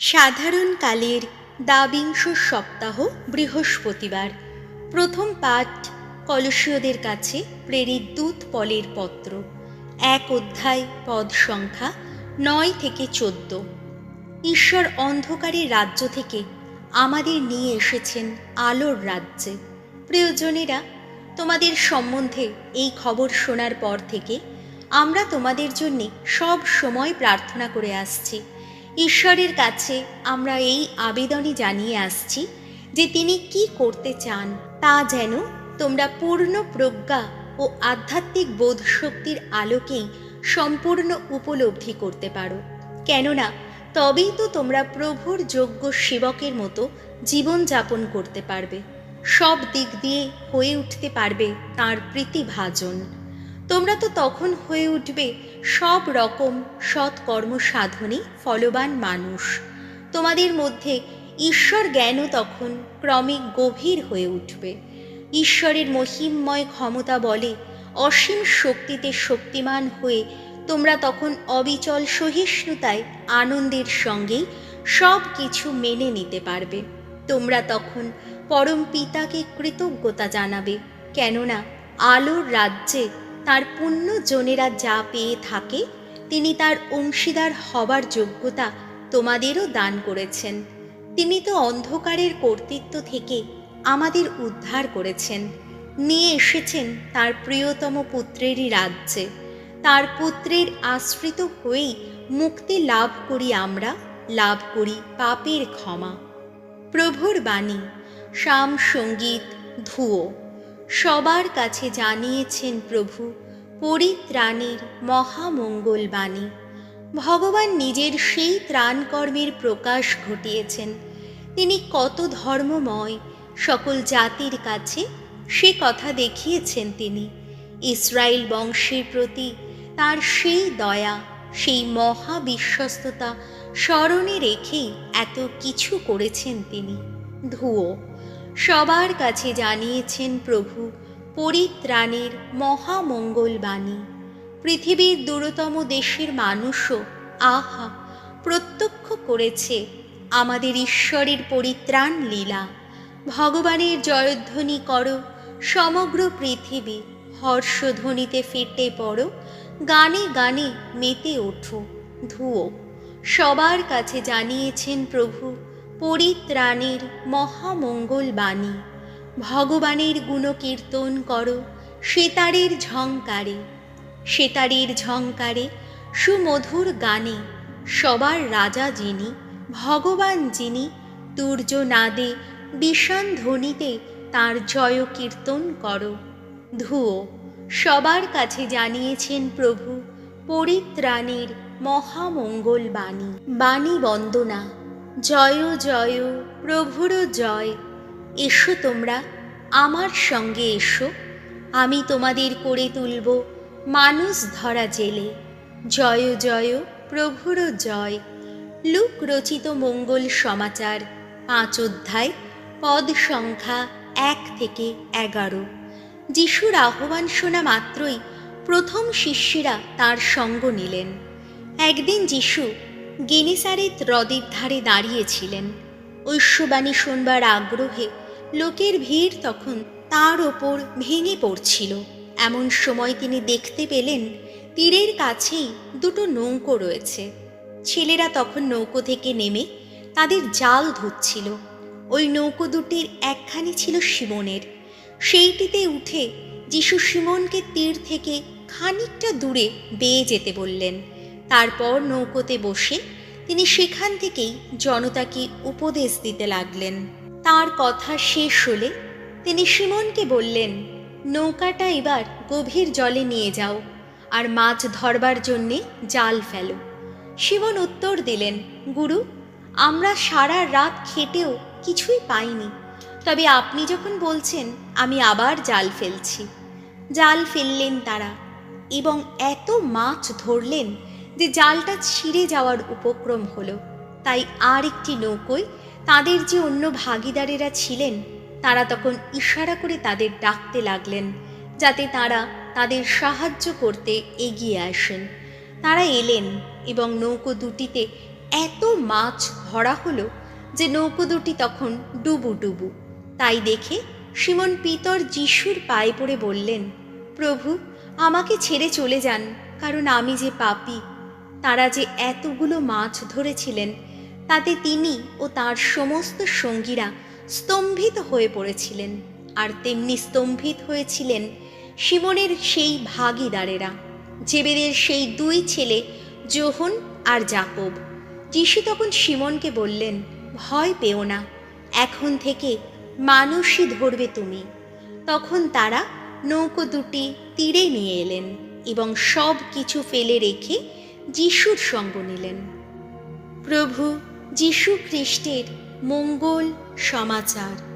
সাধারণকালের দ্বাবিংশ সপ্তাহ বৃহস্পতিবার। প্রথম পাঠ কলসীয়দের কাছে প্রেরিত দূত পলের পত্র। এক অধ্যায় পদ সংখ্যা নয় থেকে চোদ্দ। ঈশ্বর অন্ধকারের রাজ্য থেকে আমাদের নিয়ে এসেছেন আলোর রাজ্যে। প্রিয়জনেরা, তোমাদের সম্বন্ধে এই খবর শোনার পর থেকে আমরা তোমাদের জন্যে সব সময় প্রার্থনা করে আসছি। ঈশ্বরের কাছে আমরা এই আবেদনই জানিয়ে আসছি যে তিনি কি করতে চান তা যেন তোমরা পূর্ণ প্রজ্ঞা ও আধ্যাত্মিক বোধ শক্তির আলোকেই সম্পূর্ণ উপলব্ধি করতে পারো। কেননা তবেই তো তোমরা প্রভুর যোগ্য সেবকের মতো জীবনযাপন করতে পারবে। সব দিক দিয়ে হয়ে উঠতে পারবে তার প্রীতিভাজন। তোমরা তো তখন হয়ে উঠবে সব রকম সৎকর্ম সাধনে ফলবান মানুষ। তোমাদের মধ্যে ঈশ্বর জ্ঞানও তখন ক্রমে গভীর হয়ে উঠবে। ঈশ্বরের মহিমময় ক্ষমতা বলে অসীম শক্তিতে শক্তিমান হয়ে তোমরা তখন অবিচল সহিষ্ণুতায় আনন্দের সঙ্গেই সব কিছু মেনে নিতে পারবে। তোমরা তখন পরম পিতাকে কৃতজ্ঞতা জানাবে, কেননা আলোর রাজ্যে তার পুণ্যজনেরা যা পেয়ে থাকে, তিনি তার অংশীদার হবার যোগ্যতা তোমাদেরও দান করেছেন। তিনি তো অন্ধকারের কর্তৃত্ব থেকে আমাদের উদ্ধার করেছেন। নিয়ে এসেছেন তার প্রিয়তম পুত্রেরই রাজ্যে। তার পুত্রের আশ্রিত হয়েই মুক্তি লাভ করি আমরা, লাভ করি পাপের ক্ষমা। প্রভুর বাণী শাম সংগীত ধুয়ো সবার কাছে জানিয়েছেন প্রভু পরিত্রাণের মহামঙ্গল বাণী। ভগবান নিজের সেই ত্রাণকর্মের প্রকাশ ঘটিয়েছেন। তিনি কত ধর্মময়, সকল জাতির কাছে সে কথা দেখিয়েছেন তিনি। ইসরায়েল বংশের প্রতি তার সেই দয়া, সেই মহা বিশ্বস্ততা স্মরণে রেখেই এত কিছু করেছেন তিনি। ধুয়ো সবার কাছে জানিয়েছেন প্রভু পরিত্রাণের মহামঙ্গল বাণী। পৃথিবীর দূরতম দেশের মানুষও আহা, প্রত্যক্ষ করেছে আমাদের ঈশ্বরের পরিত্রাণ লীলা। ভগবানের জয়ধ্বনি করো, সমগ্র পৃথিবী হর্ষধ্বনিতে ফেটে পড়ো, গানে গানে মেতে ওঠো ধুয়ো সবার কাছে জানিয়েছেন প্রভু পরিত্রাণের মহামঙ্গল বাণী। ভগবানের গুণকীর্তন করো, সেতারের ঝংকারে সেতারের ঝংকারে সুমধুর গানে সবার রাজা যিনি, ভগবান যিনি তুর্য নাদে বিষাণ ধ্বনিতে তার জয় কীর্তন করো। ধুয়ো সবার কাছে জানিয়েছেন প্রভু পরিত্রাণের মহামঙ্গল বাণী। বাণী বন্দনা। জয় জয়, প্রভুর জয়। এসো তোমরা, আমার সঙ্গে এসো। আমি তোমাদের করে তুলব মানুষ ধরা জেলে। জয় জয়, প্রভুর জয়। লুক রচিত মঙ্গল সমাচার, পাঁচ অধ্যায়, পদ সংখ্যা এক থেকে এগারো। যিশুর আহ্বান শোনা মাত্রই প্রথম শিষ্যেরা তার সঙ্গ নিলেন। একদিন যিশু গেনেসারেত হ্রদের ধারে দাঁড়িয়েছিলেন। ঐশ্ববাণী শোনবার আগ্রহে লোকের ভিড় তখন তার ওপর ভেঙে পড়ছিল। এমন সময় তিনি দেখতে পেলেন তীরের কাছেই দুটো নৌকো রয়েছে। ছেলেরা তখন নৌকো থেকে নেমে তাদের জাল ধুচ্ছিল। ওই নৌকো দুটির একখানি ছিল সিমনের সেইটিতে উঠে যিশু সিমনকে তীর থেকে খানিকটা দূরে বেয়ে যেতে বললেন। তারপর নৌকোতে বসে তিনি সেখান থেকেই জনতাকে উপদেশ দিতে লাগলেন। তার কথা শেষ হলে তিনি সিমনকে বললেন, নৌকাটা এবার গভীর জলে নিয়ে যাও আর মাছ ধরবার জন্যে জাল ফেলো। শিমন উত্তর দিলেন, গুরু, আমরা সারা রাত খেটেও কিছুই পাইনি। তবে আপনি যখন বলছেন, আমি আবার জাল ফেলছি। জাল ফেললেন তারা এবং এত মাছ ধরলেন যে জালটা ছিঁড়ে যাওয়ার উপক্রম হলো, তাই আর একটি নৌকোয় তাদের যে অন্য ভাগিদারেরা ছিলেন, তারা তখন ইশারা করে তাদের ডাকতে লাগলেন, যাতে তারা তাদের সাহায্য করতে এগিয়ে আসেন। তারা এলেন এবং নৌকো দুটিতে এত মাছ ধরা হলো যে নৌকো দুটি তখন ডুবু ডুবু। তাই দেখে সিমন পিতর যিশুর পায়ে পড়ে বললেন, প্রভু, আমাকে ছেড়ে চলে যান, কারণ আমি যে পাপী তারা যে এতগুলো মাছ ধরেছিলেন, তাতে তিনি ও তার সমস্ত সঙ্গীরা স্তম্ভিত হয়ে পড়েছিলেন আর তেমনি স্তম্ভিত হয়েছিলেন সিমনের সেই ভাগিদারেরা, জেবেদের সেই দুই ছেলে জোহন আর জাকব যিশু তখন শিমনকে বললেন, ভয় পেও না, এখন থেকে মানুষই ধরবে তুমি। তখন তারা নৌকো দুটি তীরে নিয়ে এলেন এবং সব কিছু ফেলে রেখে যিশুর সঙ্গ নিলেন। প্রভু যিশু খ্রিস্টের মঙ্গল সমাচার।